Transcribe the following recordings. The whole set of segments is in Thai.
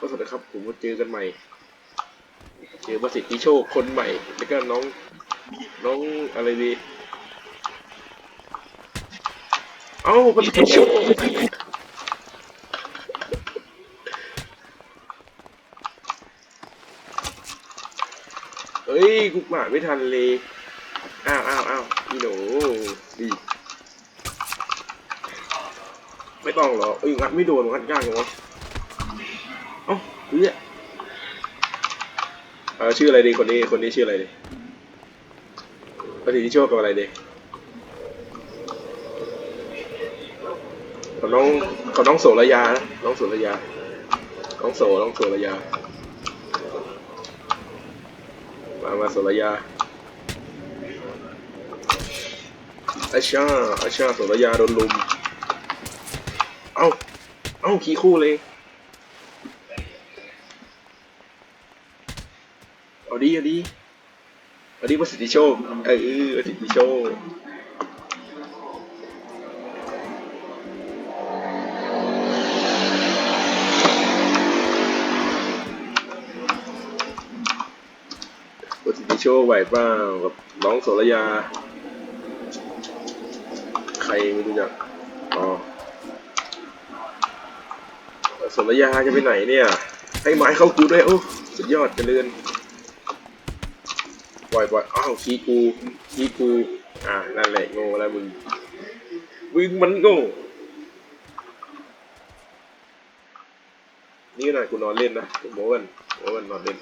ก็สวัสดีครับผมมาเจอกันใหม่ เจอประสิทธิโชคคนใหม่ แล้วก็น้อง น้องอะไรดี เอ้าประสิทธิโชคเฮ้ยกูหมาไม่ทันเลย อ้าวอ้าวอ้าวพี่หนดีไม่ต้องหรอกเอ้ยงัดไม่โดนงัดยากจังวะ เอ้าเฮ้ยเออชื่ออะไรดีคนนี้คนนี้ชื่ออะไรดีปฏิทิโชคกับอะไรดีกับน้องกับน้องโสระยานะน้องโสระยาน้องโสน้องโสระยามามาโสระยาอาชาอาชาโสระยาโดนลุมเอ้าเอ้าขี่คู่เลย เอา ดีเอาดีเอาดีประสิทธิโชคเออประสิทธิโชคประสิทธิโชคไหวเปล่ากับน้องโสระยา ใครไม่รู้จักอ๋อโสมยาจะไปไหนเนี่ย ให้ไม้เข้ากูด้วยโอ้สุดยอดเจริญ ปล่อยปล่อยอ้าวขี้กูขี้กูอ่านั่นแหละโง่แล้วมึงมึงมันโง่นี่ขนาดกูนอนเล่นนะโมกันโมกันนอนเล่น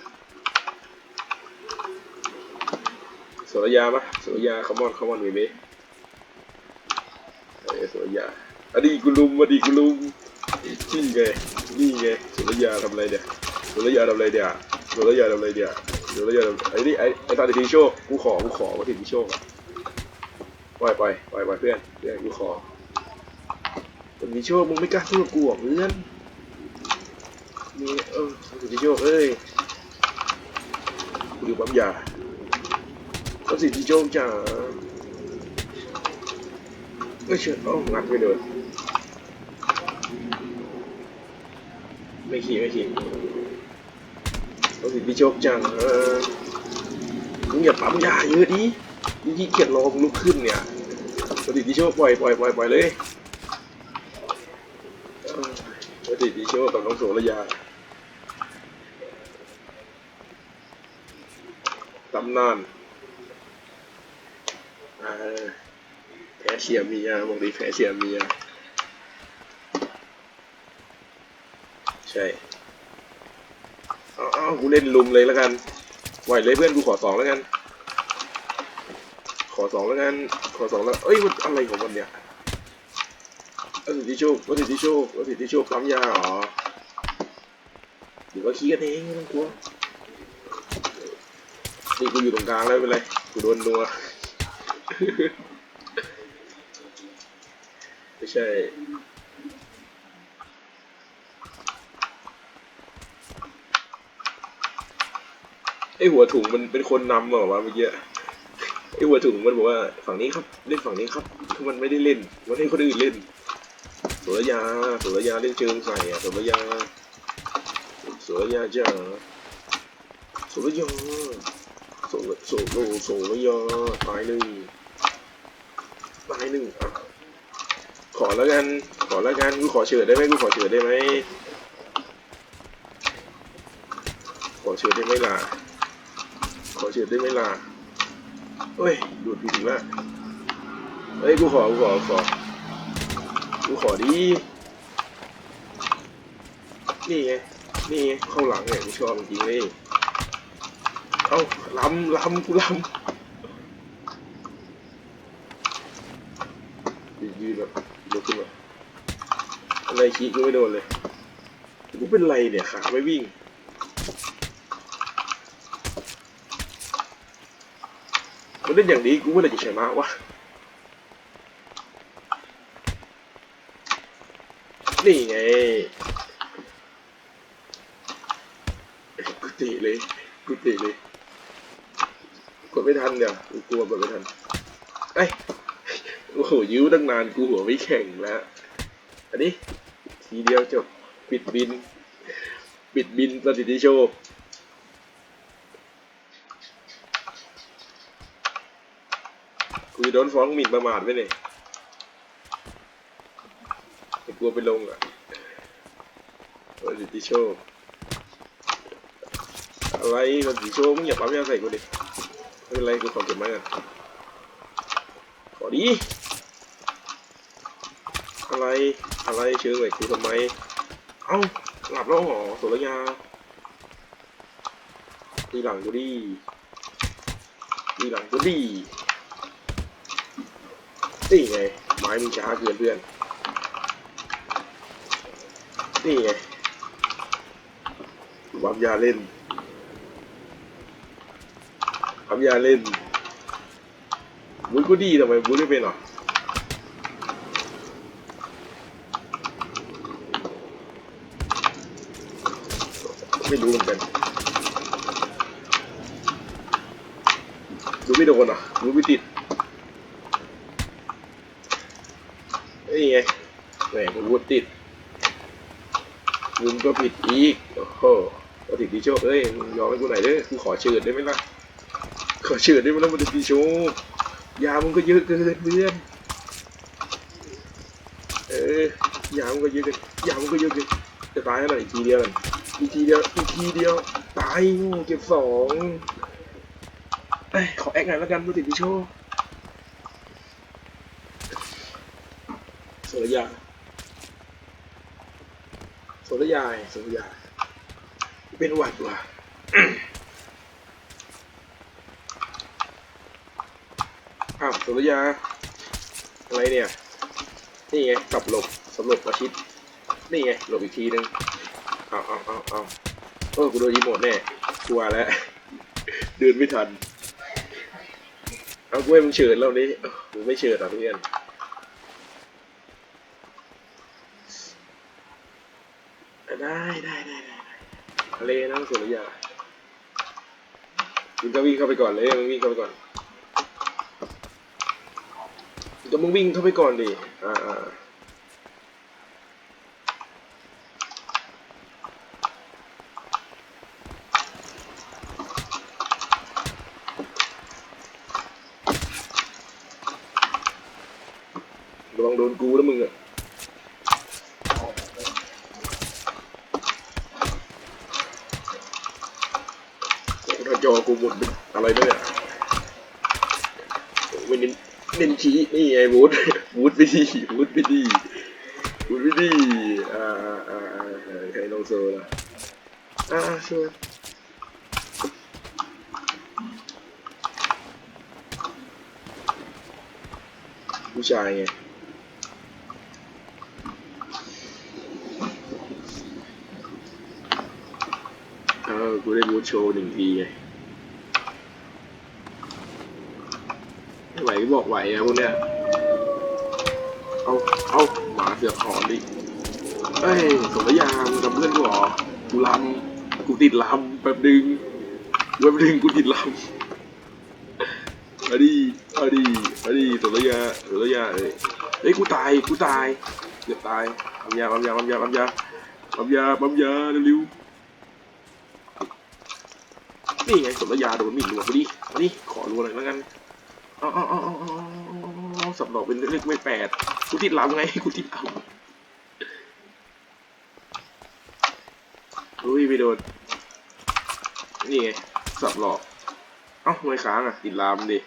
สุรยาปะสุรยาคอมอนคอมอนเบเบ้เอ้ยสรยาอดีกูลุมอดีกูลุมนี่ไงนี่ไงสุรยาทำอะไรเนี่ยสุรยาทำอะไรเนี่ยสุรยาทำอะไรเนี่ย สุรยวเราทำไอ้นี่ไอ้ไอ้ตาดิโชคกูขอกูขอว่าถึงดิโชคอะปล่อยไปปล่อยไปเพื่อนเพื่อนกูขอถึงดิโชคมึงไม่กล้าสู้กับกูหรอกเพื่อนนี่เออถึงดิโชคเอ้ยกูอยู่ปั๊มยาก็สิดิโชคจ้าไม่เชื่อเอ้างัดไม่โดนไม่ขี่ไม่ขี่ ต้องสิพี่โชคจังเออมึงอย่าปั๊มยาเยอะดิมึงขี้เกียจรอมึงลุกขึ้นเนี่ยปฏิพี่โชคปล่อยปล่อยปล่อยปล่อยเลยเออปฏิพี่โชคกับน้องโสระยาตำนานแพ้เชียเมียบอกดีแพ้เชียเมียใช่ อาเอากูเล่นลุมเลยแล้วกันไหวเลยเพื่อนกูขอสองแล้วกัน ขอสองแล้วกัน ขอสองแล้ว เอ้ยมันอะไรของมันเนี่ยวัสิทธิโชควัสิทธิโชควัสิทธิโชคปั๊มยาเหรอหรือว่าขี้กันเองไม่ต้องกลัวนี่กูอยู่ตรงกลางแล้วเป็นไรกูโดนนัวไม่ใช่ ไอ หัวถุงมันเป็นคนนำเหรอวะเมื่อกี้ไอหัวถุงมันบอกว่าฝั่งนี้ครับเล่นฝั่งนี้ครับคือมันไม่ได้เล่น มันให้คนอื่นเล่นสุรยาสุรยาเล่นเชิงใส่อะสุรยาสุรยาจ้าสุรยาสุรสุรสุรยาตายหนึ่งตายหนึ่งอะขอแล้วกันขอแล้วกันกูขอเฉิดได้ไหมกูขอเฉิดได้ไหมขอเฉิดได้ไหมล่ะ ขอเฉียดได้ไหมล่ะเฮ้ยดูดผิดอีกแล้วเฮ้ย กูขอ กูขอกูขอ กูขอดีนี่ไง นี่ไง เข้าหลังเนี่ยกูชอบจริงๆเลย เอ้าล้ำล้ำกูล้ำยืนยืนแบบลุกขึ้นมาอะไรขี้กูไม่โดนเลย กูเป็นไรเนี่ย ขาไม่วิ่ง มัน เล่นอย่างนี้กูเมื่อไหร่จะชนะวะนี่ไงกูตีเลยกูตีเลยกดไม่ทันเดี๋ยวกูกลัวกดไม่ทันไอ้ยโอ้โหยื้อตั้งนานกูหัวไม่แข็งแล้วอันนี้ทีเดียวจบปิดบิน ปิดบินประสิทธิโชค กูจะโดนฟ้องหมิ่นประมาทไว้เนี่ยไม่กลัวไปลงอะประสิทธิโชคอะไรประสิทธิโชคมึงอย่าปั๊มยาใส่กูดิไม่เป็นไรกูขอเก็บไว้กันขอดีอะไรอะไรเชิงเลยกูทำไมเอ้าหลับแล้วหรอสุรยาทีหลังกูดิทีหลังกูดิ นี่ไงไม้มึงช้าเกินเพื่อนนี่ไงวับยาเล่นวับยาเล่นบุ้ยกูดีทำไมบุ้ยไม่เป็นหรอไม่รู้เหมือนกัน ดูไม่โดนอะดูไม่ติดนี่ไงแหมกู วุดติดมึงก็ผิดอีก โอ้โหปฏิทิโชคเอ้ยมึงยอมให้กูหน่อยเด้อกูขอเชิญได้ไหมล่ะ ขอเชิญได้ไหมล่ะปฏิทิโชคยามึงก็เยอะเกินเพื่อน เออยามึงก็เยอะเกินยามึงก็เยอะเกินจะตายแล้วหน่อยอีกทีเดียวอีกทีเดียวอีกทีเดียวตายเก็บสองเอ้ยขอแอคหน่อยแล้วกันดูติดพี่โชว์โสรยา รยาไงโสรยาเป็นหวัดว่ะอ้าวโสรยา อะไรเนี่ย นี่ไงกลับหลบสำหลบอาชิต นี่ไงหลบอีกทีนึงเอาเอาเอาเอาเออกูโดนยีโมดแน่กลัวแล้ว เดินไม่ทัน เอากูให้มึงเฉิดแล้วนี้มึงไม่เฉิดอะเพื่อนได้ได้ได้ได้ทะ เลนะสุริยามึงก็วิ่งเข้าไปก่อนเลยมึงวิ่งเข้าไปก่อนมึงก็มึงวิ่งเข้าไปก่อนดิอ่าอ่า ระวังโดนกูแล้วมึงอะถ้า จอกูหมดเป็นอะไรไหมเนี่ยไม่เน้นเน้นชี้นี่ไงวูดวูดไปดีวูดไปดีวูดไปดีอ่าอ่าอ่าใครลงโซล่ะอ่าช่วยผู้ชายไงเออกูได้บูทโชว์หนึ่งทีไง ไหวก็บอกไหวอะพวกเนี้ย เอา เอาหมาเสือกหอดิเอ้ยสมยามกับเพื่อนกูหรอกูลำกูติดลำแป๊บดึงแป๊บดึงกูติดลำมาดิมาดิมาดิสมยาสมยาเอ้ยเฮ้ยกูตายกูตายเกือบตายปั๊มยาปั๊มยาปั๊มยาปั๊มยาปั๊มยาปั๊มยาเร็วๆนี่ไงสมรยาโดนมิ่นรัวไปดิมาดิขอรัวหน่อยแล้วกัน อาเอาเอาเออาเอสับดอกเป็นเลขไม่แปดกูติดลำไงกูติดลำอุ้ยไม่โดน นี่ไงสับหลอกเอ้าไม่ค้างอะติดลำดิ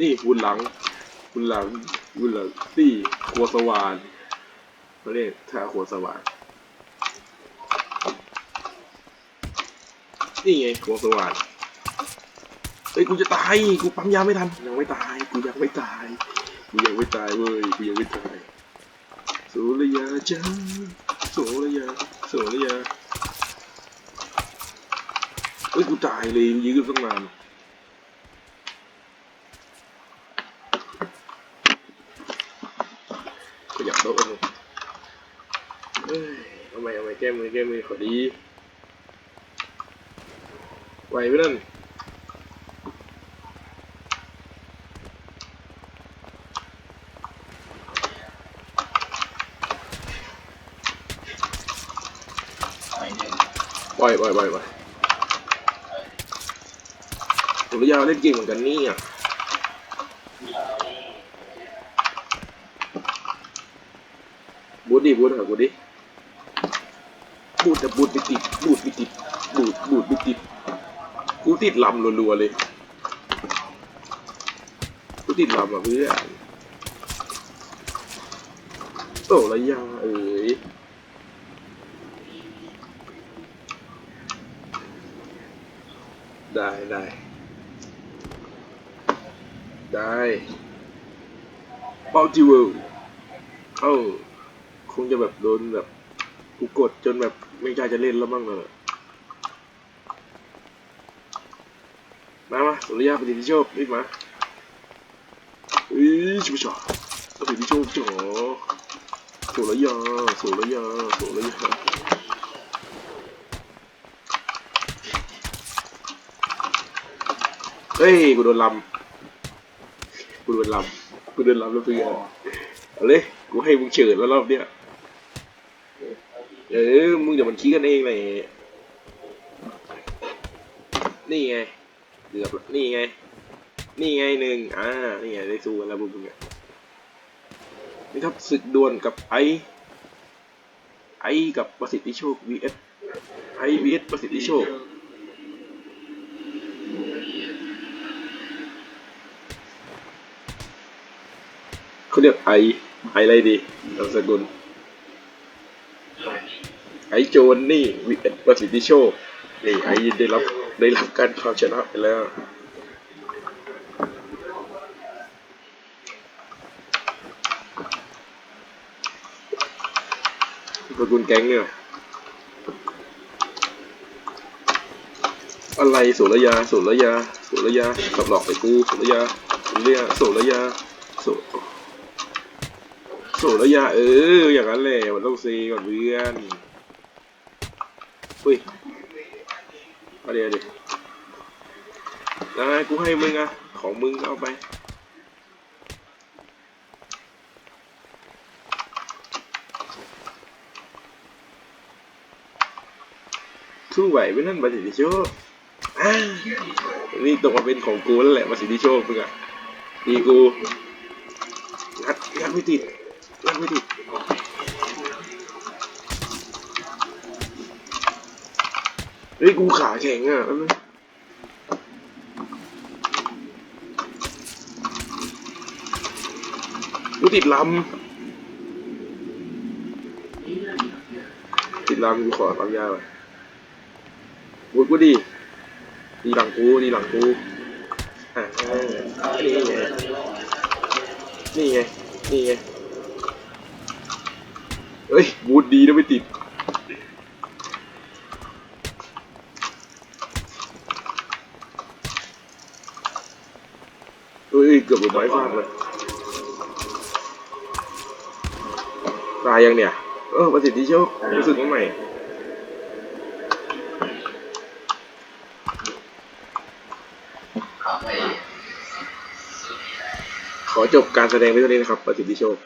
นี่บุญหลังบุญหลังบุญหลังนี่ครัวสว่านเขาเรียกท่าครัวสว่าน นี่ไงครัวสว่านเฮ้ยกูจะตายกูปั๊มยาไม่ทันยังไม่ตายกูยังไม่ตายกูยังไม่ตายเว้ยกูยังไม่ตายโสระยาจ้าโสระยาโสระยาเฮ้ยกูตายเลยยื้อตั้งนานขยับโต๊ะเลยเอ้ยเอาใหม่เอาใหม่แก้มือแก้มือขอดี ไหวไหมนั่นไหวไหวไหวไหวสุริยาเล่นเก่งเหมือนกันนี่อะบูดดิบูดหาบูดิบูดแต่บูดไปติดบูดไปติดบูดบูดไปติด กูติดลำรัวๆเลย กูติดลำอะเพื่อนโตระยาเอ๋ยได้ได้ได้เป้าจิวเวลเอ้าคงจะแบบโดนแบบกูกดจนแบบไม่กล้าจะเล่นแล้วมั้งเลย มามาสุริยาปฏิทิโชครีบมาอีชิบชอปฏิทิโชคจ๋อสุริยาสุริยาสุริยาเฮ้ย กูโดนลำ กูโดนลำ กูโดนลำแล้วเพื่อนเอาเลย กูให้มึงเฉิดแล้วรอบเนี้ย เออ มึงเดี๋ยวมันคิดกันเองเลยนี่ไง เกือบละนี่ไง นี่ไงหนึ่งอ่า นี่ไงได้สู้กันแล้วพวกมึงอะนี่ครับศึกดวลกับไอไอกับประสิทธิโชค vs ไอ vs ประสิทธิโชคเขาเรียกไอไออะไรดีนามสกุลไอโจนนี่วิเอ็ดประสิทธิโชคนี่ไอได้รับ ได้รับการควาชนะไปแล้วสกุลแก๊งเนี่ยอะไรสุรยาสุรยาสุรยาสับหลอกไปกูสุรยาสุรยาสุรยาสุโสรยะเอออย่างนั้นแหละมันต้องเซก่อนเพื่อนอุ้ย เอาดี๋ยวดินายกูให้มึงอะของมึงเอาไป สู้ไหวไหมนั่นประสิทธิโชคนี่ตกมาเป็นของกูแล้วแหละประสิทธิโชคมึงอะดีกูงัดงัดไม่ติดงัดไม่ติด เฮ้ยกูขาแข็งอะกูติดลำติดลำกูขอความยาวอะกูกูดีดีหลังกูดีหลังกูอ่านี่ไงนี่ไงนี่ไงเฮ้ยบูดดีนะไม่ติด เฮ้ยเกือบโดไม้ฟาดเลยตายยังเนี่ย เออประสิทธิโชครู้สึกว่าใหม่ขอจบการแสดงไปเท่านี้นะครับประสิทธิโชค